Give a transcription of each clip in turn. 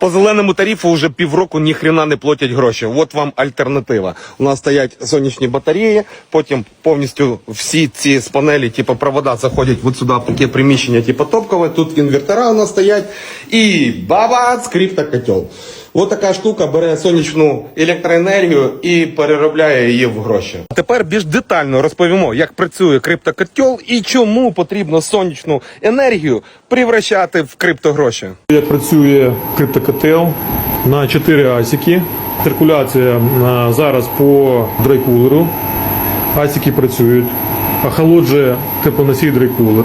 По зеленому тарифу вже півроку ніхрена не платять гроші. От вам альтернатива. У нас стоять сонячні батареї, потім повністю всі ці з панелі, типу провода, заходять от сюди таке приміщення, типу топкове. Тут інвертора у нас стоять. І бабац, криптокотел. Ось така штука бере сонячну електроенергію і переробляє її в гроші. Тепер більш детально розповімо, як працює криптокотел і чому потрібно сонячну енергію превращати в криптогроші. Як працює криптокотел на 4 асіки. Циркуляція зараз по драйкулеру. Асіки працюють. Охолоджує теплоносій драйкулер.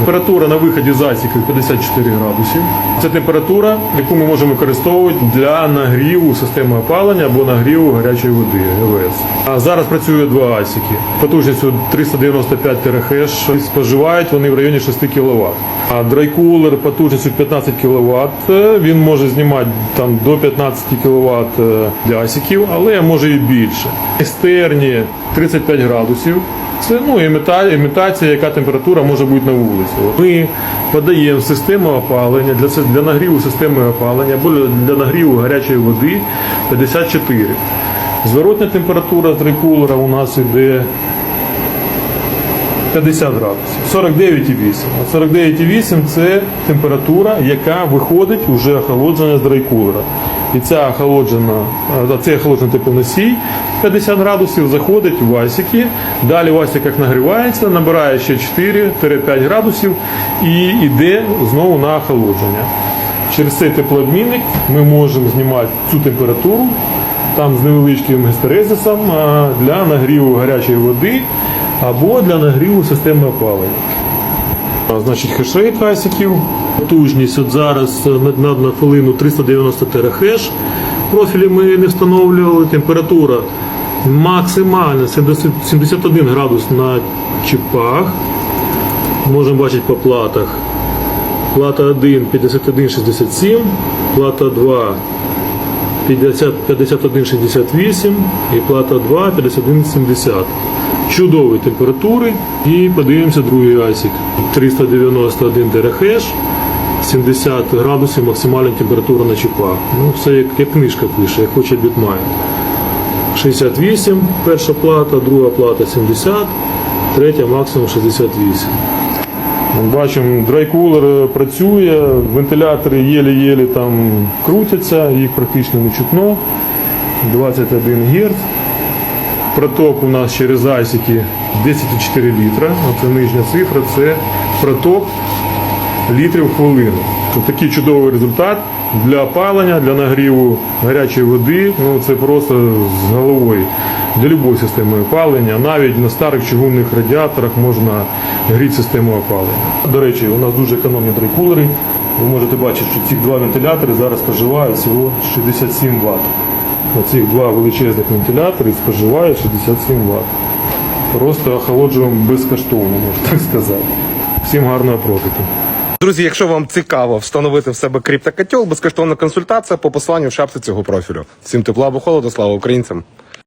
Температура на виході з асіки 54 градуси. Це температура, яку ми можемо використовувати для нагріву системи опалення або нагріву гарячої води ГВС. А зараз працює два асіки. Потужністю 395 терахеш. Споживають вони в районі 6 кВт. А драйкулер потужністю 15 кВт. Він може знімати там до 15 кВт для асіків, але може і більше. Екстерні 35 градусів. Це ну, іміта- імітація, яка температура може бути на вулиці. Ми подаємо систему опалення для, для нагріву системи опалення або для нагріву гарячої води 54. Зворотня температура трикулера у нас іде 50 градусів. 49,8. 49,8 це температура, яка виходить уже охолоджена з драйкулера. І ця охолоджена, цей охолоджений теплоносій 50 градусів заходить в асіки. Далі в асіках нагрівається, набирає ще 4-5 градусів і йде знову на охолодження. Через цей теплообмінник ми можемо знімати цю температуру там з невеличким гестерезисом для нагріву гарячої води або для нагріву системи опалення. Значить, хешрейт асіків. Потужність от зараз е, на, на, хвилину 390 терахеш. Профілі ми не встановлювали. Температура максимальна 70 71 градус на чіпах. Можемо бачити по платах. Плата 1 51,67, плата 2 51,68 і плата 2 51,70. Чудові температури. І подивимося другий асік. 391 терахеш, 70 градусів максимальна температура на чіпах. Ну, все як, як книжка пише, як хоче бітмайн. 68 перша плата, друга плата 70, третя максимум 68. Бачимо, драйкулер е, працює, вентилятори єлі-єлі там крутяться, їх практично не чутно. 21 Гц. Проток у нас через асіки 10,4 літра. Це нижня цифра, це проток літрів в хвилину. Тобто такий чудовий результат для опалення, для нагріву гарячої води. Ну це просто з головою. Для будь-якої системи опалення, навіть на старих чугунних радіаторах можна гріти систему опалення. До речі, у нас дуже економні драйкулери. Ви можете бачити, що ці два вентилятори зараз споживають всього 67 Вт. Оці два величезних вентилятори споживає 67 Вт. Просто охолоджуємо безкоштовно, можна так сказати. Всім гарного профіту. Друзі, якщо вам цікаво встановити в себе криптокотел, безкоштовна консультація по посланню в шапці цього профілю. Всім тепла або холоду, слава українцям!